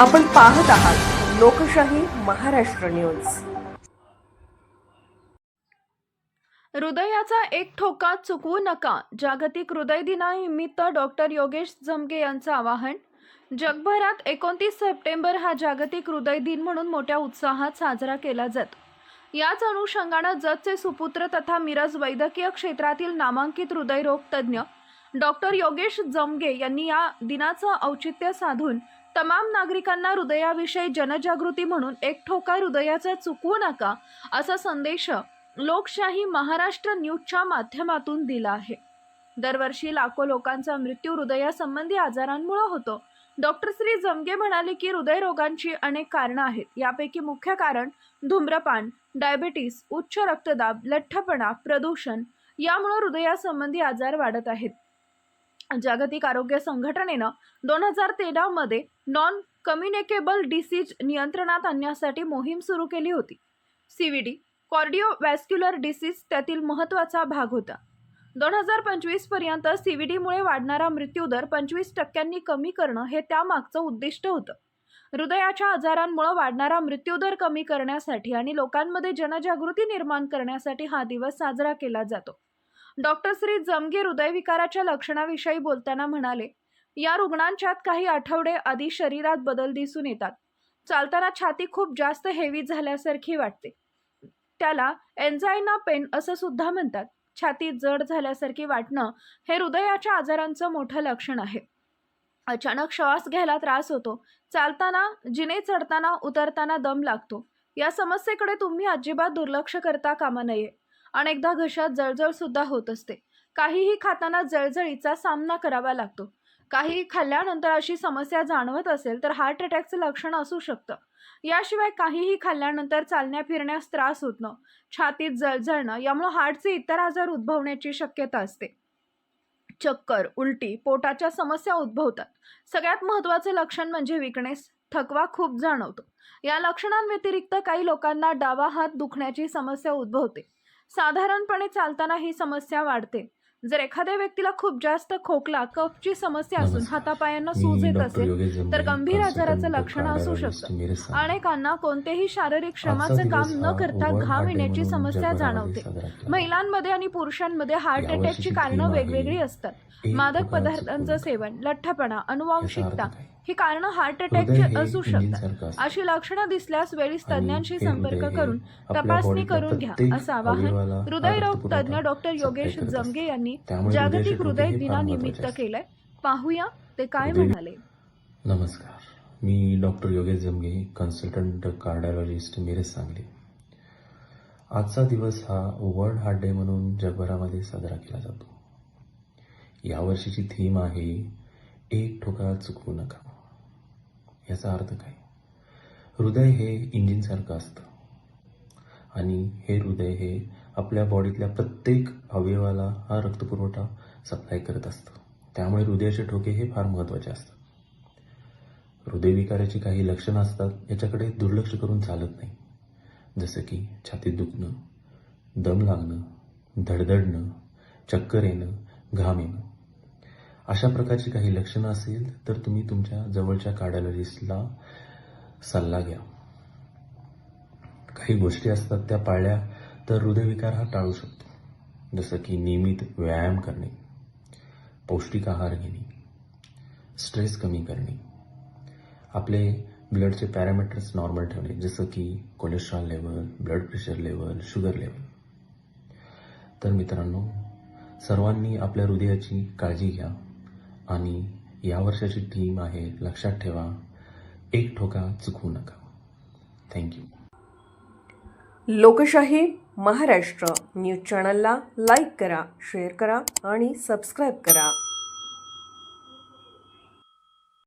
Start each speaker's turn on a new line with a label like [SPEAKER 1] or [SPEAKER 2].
[SPEAKER 1] आपण पाहत आहात लोकशाही महाराष्ट्र न्यूज.
[SPEAKER 2] हृदयाचा एक ठोका चुकवू नका. जागतिक हृदय दिनानिमित्त डॉक्टर योगेश जमगे यांचं आवाहन. जगभरात एकोणतीस सप्टेंबर हा जागतिक हृदय दिन म्हणून मोठ्या उत्साहात साजरा केला जातो. याच अनुषंगानं जतचे सुपुत्र तथा मिरज वैद्यकीय क्षेत्रातील नामांकित हृदयरोग तज्ज्ञ डॉक्टर योगेश जमगे यांनी या दिनाचं औचित्य साधून तमाम नागरिकांना हृदयाविषयी जनजागृती म्हणून एक ठोका हृदयाचा चुकवू नका असा संदेश लोकशाही महाराष्ट्र न्यूजच्या माध्यमातून दिला आहे. दरवर्षी लाखो लोकांचा मृत्यू हृदयासंबंधी आजारांमुळे होतो. डॉक्टर श्री जमगे म्हणाले की हृदयरोगांची अनेक कारणं आहेत. यापैकी मुख्य कारण धूम्रपान डायबेटीस उच्च रक्तदाब लठ्ठपणा प्रदूषण यामुळे हृदयासंबंधी आजार वाढत आहेत. जागतिक आरोग्य संघटनेनं दोन हजार तेरामध्ये नॉन कम्युनिकेबल डिसीज नियंत्रणात आणण्यासाठी मोहीम सुरू केली होती. C V D cardiovascular disease त्यातील महत्त्वाचा भाग होता. दोन हजार पंचवीसपर्यंत सी व्ही डीमुळे वाढणारा मृत्यूदर पंचवीस टक्क्यांनी कमी करणं हे त्यामागचं उद्दिष्ट होतं. हृदयाच्या आजारांमुळे वाढणारा मृत्यूदर कमी करण्यासाठी आणि लोकांमध्ये जनजागृती निर्माण करण्यासाठी हा दिवस साजरा केला जातो. डॉक्टर श्री जमगे हृदयविकाराच्या लक्षणाविषयी बोलताना म्हणाले या रुग्णांच्यात काही आठवडे आधी शरीरात बदल दिसून येतात. चालताना छाती खूप जास्त हेवी झाल्यासारखी वाटते. त्याला एन्झायना पेन असं सुद्धा म्हणतात. छाती जड झाल्यासारखी वाटणं हे हृदयाच्या आजारांचं मोठं लक्षण आहे. अचानक श्वास घ्यायला त्रास होतो. चालताना जिने चढताना उतरताना दम लागतो. या समस्येकडे तुम्ही अजिबात दुर्लक्ष करता कामा नये. अनेकदा घशात जळजळ सुद्धा होत असते. काहीही खाताना जळजळीचा सामना करावा लागतो. काही खाल्ल्यानंतर अशी समस्या जाणवत असेल तर हार्ट अटॅकचं लक्षण असू शकतं. याशिवाय काहीही खाल्ल्यानंतर चालण्या फिरण्यास त्रास होणं छातीत जळजळणं यामुळे हार्टचे इतर आजार उद्भवण्याची शक्यता असते. चक्कर उलटी पोटाच्या समस्या उद्भवतात. सगळ्यात महत्त्वाचे लक्षण म्हणजे विकनेस थकवा खूप जाणवतो. या लक्षणांव्यतिरिक्त काही लोकांना डावा हात दुखण्याची समस्या उद्भवते. साधारणपणे चालताना ही समस्या वाढते जर एखाद्या व्यक्तीला खूप जास्त खोकला कफची समस्या असून. हातापायांना सूज येत असेल तर गंभीर आजाराचं लक्षण असू शकतं. अनेकांना कोणतेही शारीरिक श्रमाचं काम न करता घाम येण्याची समस्या जाणवते महिलांमध्ये आणि पुरुषांमध्ये हार्ट अटॅकची कारणं वेगवेगळी असतात मादक पदार्थांचं. सेवन लठ्ठपणा अनुवांशिकता? ही कारणं हार्ट अटॅकची असू शकतात. अशी लक्षणं दिसल्यास वेळीच तज्ज्ञांशी संपर्क करून तपासणी करून घ्या असं आवाहन हृदयरोग तज्ज्ञ डॉक्टर योगेश. जमगे यांनी जागतिक हृदय दिनानिमित्त. केलंय. पाहूया ते काय म्हणाले.
[SPEAKER 3] नमस्कार. मी डॉक्टर योगेश जमगे कन्सल्टंट कार्डिओलॉजिस्ट मिरज सांगली. आजचा दिवस हा वर्ल्ड हार्ट डे म्हणून जगभरामध्ये साजरा केला जातो. यावर्षीची थीम आहे एक ठोका चुकवू नका. याचा अर्थ काय? हृदय हे इंजिनसारखं असतं. आणि हे हृदय हे आपल्या बॉडीतल्या प्रत्येक अवयवाला हा रक्तपुरवठा सप्लाय करत असतं. त्यामुळे हृदयाचे ठोके हे फार महत्त्वाचे असतात. हृदयविकाराची काही लक्षणं असतात याच्याकडे दुर्लक्ष करून चालत नाही. जसं की छातीत दुखणं दम लागणं धडधडणं चक्कर येणं घाम येणं. अशा प्रकारची काही लक्षणं असेल तर तुम्ही तुमच्या जवळच्या कार्डिओलॉजिस्टला सल्ला घ्या. काही गोष्टी असतात त्या पाळल्या तर हृदयविकार हा टाळू शकतो. जसं की नियमित व्यायाम करणे पौष्टिक आहार घेणे स्ट्रेस कमी करणे आपले ब्लडचे पॅरामीटर्स नॉर्मल ठेवणे जसं की cholesterol level blood pressure level sugar level तर मित्रांनो सर्वांनी आपल्या हृदयाची काळजी घ्या. आणि या वर्षाची टीम आहे लक्षात ठेवा. एक ठोका चुकवू नका. Thank you
[SPEAKER 1] Lokshahi Maharashtra. News चॅनलला लाईक करा शेअर करा आणि सबस्क्राईब करा.